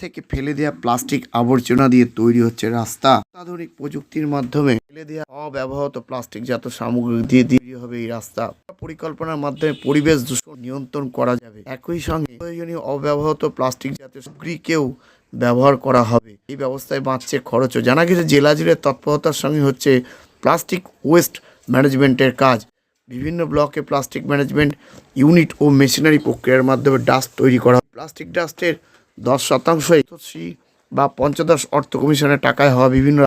থেকে ফেলে দেওয়া প্লাস্টিক আবর্জনা দিয়ে তৈরি হচ্ছে রাস্তা। আধুনিক প্রযুক্তির মাধ্যমে ফেলে দেওয়া অব্যবহৃত প্লাস্টিক জাত সামগ্রী দিয়ে তৈরি হবে এই রাস্তা। পরিকল্পনার মাধ্যমে পরিবেশ দূষণ নিয়ন্ত্রণ করা যাবে। একই সঙ্গে প্রয়োজনীয় অব্যবহৃত প্লাস্টিক জাতীয় সামগ্রীকেও ব্যবহার করা হবে। এই ব্যবস্থায় বাঁচছে খরচও জানা গেছে জেলা জুড়ে তৎপরতার সঙ্গে হচ্ছে প্লাস্টিক ওয়েস্ট ম্যানেজমেন্টের কাজ। বিভিন্ন ব্লকে প্লাস্টিক ম্যানেজমেন্ট ইউনিট ও মেশিনারি প্রক্রিয়ার মাধ্যমে ডাস্ট তৈরি করা। প্লাস্টিক ডাস্টের দশ শতাংশই বা পঞ্চদশ অর্থ কমিশনের টাকায় হওয়া বিভিন্ন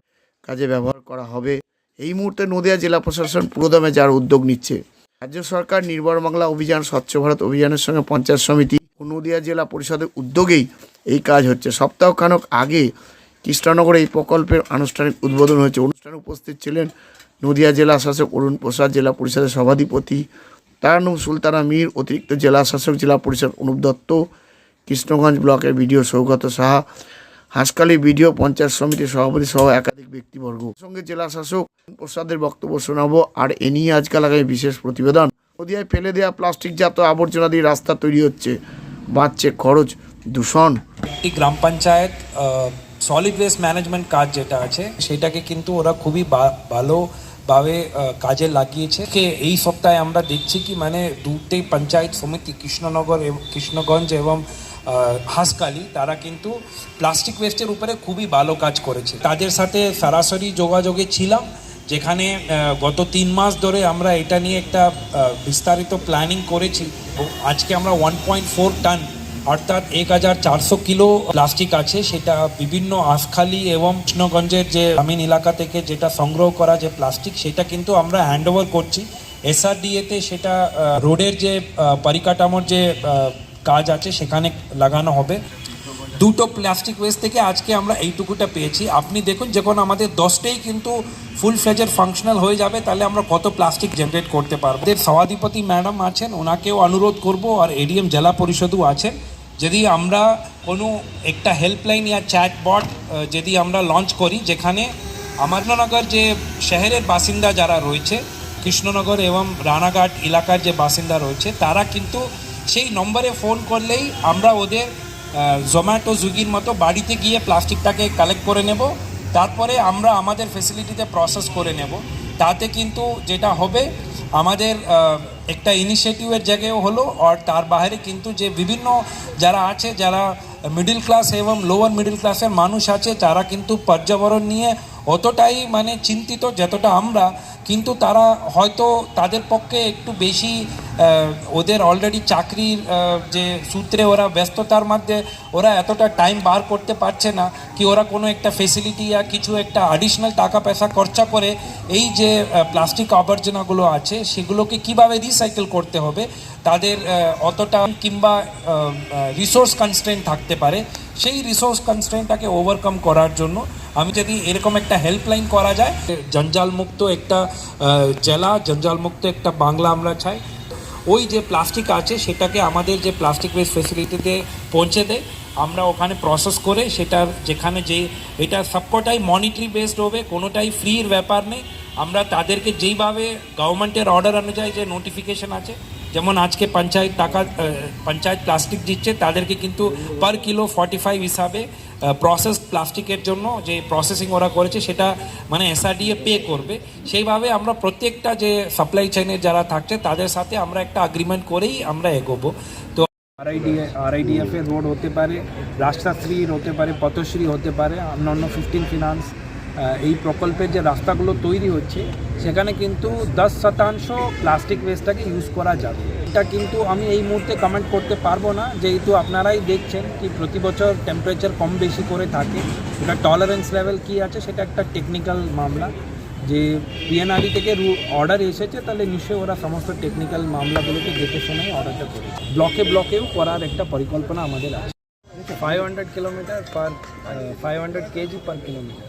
কাজে ব্যবহার করা হবে। এই মুহূর্তে নদিয়া জেলা প্রশাসন পুরোদমে যার উদ্যোগ নিচ্ছে। রাজ্য সরকার নির্ভর বাংলা অভিযান, স্বচ্ছ ভারত অভিযানের সঙ্গে পঞ্চায়েত সমিতি ও নদিয়া জেলা পরিষদের উদ্যোগেই এই কাজ হচ্ছে। সপ্তাহখানক আগে কৃষ্ণনগরে এই প্রকল্পের আনুষ্ঠানিক উদ্বোধন হয়েছে। অনুষ্ঠানে উপস্থিত ছিলেন নদিয়া জেলা শাসক অরুণ প্রসাদ, জেলা পরিষদের সভাধিপতি তারানুম সুলতানা মীর, অতিরিক্ত জেলা শাসক, জেলা পরিষদ অনুপ দত্ত কৃষ্ণগঞ্জ ব্লকের বিডিও সৌগত সাহা, হাঁসখালী বিডিও পঞ্চায়েত সমিতির সভাপতি সহ একাধিক ব্যক্তিবর্গ। সঙ্গে জেলা শাসক প্রসাদের বক্তব্য শোনাবো, আর এ নিয়ে আজকাল আগামী বিশেষ প্রতিবেদন। নদিয়ায় ফেলে দেওয়া প্লাস্টিকজাত আবর্জনা দিয়ে রাস্তা তৈরি হচ্ছে। বাড়ছে খরচ, দূষণ। একটি গ্রাম পঞ্চায়েত সলিড ওয়েস্ট ম্যানেজমেন্ট কাজ যেটা আছে, সেটাকে কিন্তু ওরা খুবই বা- আহ, কাজে লাগিয়েছে। কে এই সপ্তাহে আমরা দেখছি কি মানে দুটি পঞ্চায়েত সমিতি কৃষ্ণনগর এবং কৃষ্ণগঞ্জ এবং হাঁসকালি তারা কিন্তু প্লাস্টিক ওয়েস্টের উপরে খুবই ভালো কাজ করেছে। তাদের সাথে সরাসরি যোগাযোগে ছিলাম যেখানে গত তিন মাস ধরে আমরা এটা নিয়ে একটা বিস্তারিত প্ল্যানিং করেছি। আজকে আমরা ওয়ান পয়েন্ট ফোর টন অর্থাৎ এক হাজার চারশো কিলো প্লাস্টিক আছে, সেটা বিভিন্ন আশখালি এবং কৃষ্ণগঞ্জের যে গ্রামীণ এলাকা থেকে যেটা সংগ্রহ করা যে প্লাস্টিক, সেটা কিন্তু আমরা হ্যান্ড ওভার করছি এসআরডিএতে সেটা রোডের যে পরিকাঠামোর যে কাজ আছে, সেখানে লাগানো হবে। দুটো প্লাস্টিক ওয়েস্ট থেকে আজকে আমরা এইটুকুটা পেয়েছি। আপনি দেখুন, যখন আমাদের দশটাই কিন্তু ফুল ফ্লেজের ফাংশনাল হয়ে যাবে, তাহলে আমরা কত প্লাস্টিক জেনারেট করতে পারব। সভাধিপতি ম্যাডাম আছেন, ওনাকেও অনুরোধ করব, আর এডিএম জেলা পরিষদও আছেন যদি আমরা কোনো একটা হেল্পলাইন ইয়া চ্যাট বট যদি আমরা লঞ্চ করি, যেখানে আমারনগর যে শহরের বাসিন্দা যারা রয়েছে, কৃষ্ণনগর এবং রানাঘাট এলাকার যে বাসিন্দা রয়েছে, তারা কিন্তু সেই নম্বরে ফোন করলেই আমরা ওদের জোম্যাটো জুগির মতো বাড়িতে গিয়ে প্লাস্টিকটাকে কালেক্ট করে নেব। তারপরে আমরা আমাদের ফেসিলিটিতে প্রসেস করে নেব। তাতে কিন্তু যেটা হবে আমাদের একটা ইনিশিয়েটিভের জায়গায়ও হলো, আর তার বাইরে কিন্তু যে বিভিন্ন যারা আছে, যারা মিডিল ক্লাস এবং লোয়ার মিডিল ক্লাসের মানুষ আছে, তারা কিন্তু পর্যাবরণ নিয়ে অতটাই মানে চিন্তিত, যতটা আমরা, কিন্তু তারা হয়তো তাদের পক্ষে একটু বেশি ওদের অলরেডি চাকরির যে সূত্রে ওরা ব্যস্ততার মধ্যে, ওরা এতটা টাইম বার করতে পারছে না কি ওরা কোনো একটা ফেসিলিটি বা কিছু একটা অ্যাডিশনাল টাকা পয়সা খরচা করে এই যে প্লাস্টিক আবর্জনাগুলো আছে, সেগুলোকে কীভাবে রিসাইকেল করতে হবে, তাদের অতটা কিংবা রিসোর্স কনস্ট্রেন্ট থাকতে পারে, সেই রিসোর্স কনস্ট্রেন্টটাকে ওভারকাম করার জন্য আমি যদি এরকম একটা হেল্পলাইন করা যায়, জঞ্জালমুক্ত একটা জেলা, জঞ্জালমুক্ত একটা বাংলা আমরা চাই ওই যে প্লাস্টিক আছে, সেটাকে আমাদের যে প্লাস্টিক ওয়েস্ট ফেসিলিটিতে পৌঁছে দেয়। আমরা ওখানে প্রসেস করে সেটার যেখানে যে, এটা সবকটাই মনিটরি বেসড হবে, কোনোটাই ফ্রির ব্যাপার নেই। আমরা তাদেরকে যেইভাবে গভর্নমেন্টের অর্ডার অনুযায়ী যে নোটিফিকেশন আছে যেমন আজকে পঞ্চায়েত টাকা পঞ্চায়েত প্লাস্টিক দিচ্ছে, তাদেরকে কিন্তু পার কিলো ফর্টি ফাইভ হিসাবে প্রসেস প্লাস্টিকের জন্য যে প্রসেসিং ওরা করেছে, সেটা মানে এসআরডিএ পে করবে। সেইভাবে আমরা প্রত্যেকটা যে সাপ্লাই চেইনের যারা থাকছে, তাদের সাথে আমরা একটা এগ্রিমেন্ট করেই আমরা এগোবো। তো আরআইডিএ আরআইডিএফ এর রোড হতে পারে রাস্তাশ্রীর হতে পারে, পথশ্রী হতে পারে, অন্যান্য ফিফটিন ফিনান্স এই প্রকল্পের যে রাস্তাগুলো তৈরি হচ্ছে, সেখানে কিন্তু দশ শতাংশ প্লাস্টিক ওয়েস্টটাকে ইউজ করা যাবে। এটা কিন্তু আমি এই মুহূর্তে কমেন্ট করতে পারব না, যেহেতু আপনারাই দেখছেন কি প্রতি বছর টেম্পারেচার কম বেশি করে থাকে। এটা টলারেন্স লেভেল কী আছে, সেটা একটা টেকনিক্যাল মামলা। যে পিএনআরই থেকে অর্ডার এসেছে, তাহলে নিশ্চয়ই ওরা সমস্ত টেকনিক্যাল মামলাগুলোকে দেখে শুনেই অর্ডারটা করেছে। ব্লকে ব্লকেও করার একটা পরিকল্পনা আমাদের আছে। Five hundred kilometre per five hundred KG per kilometre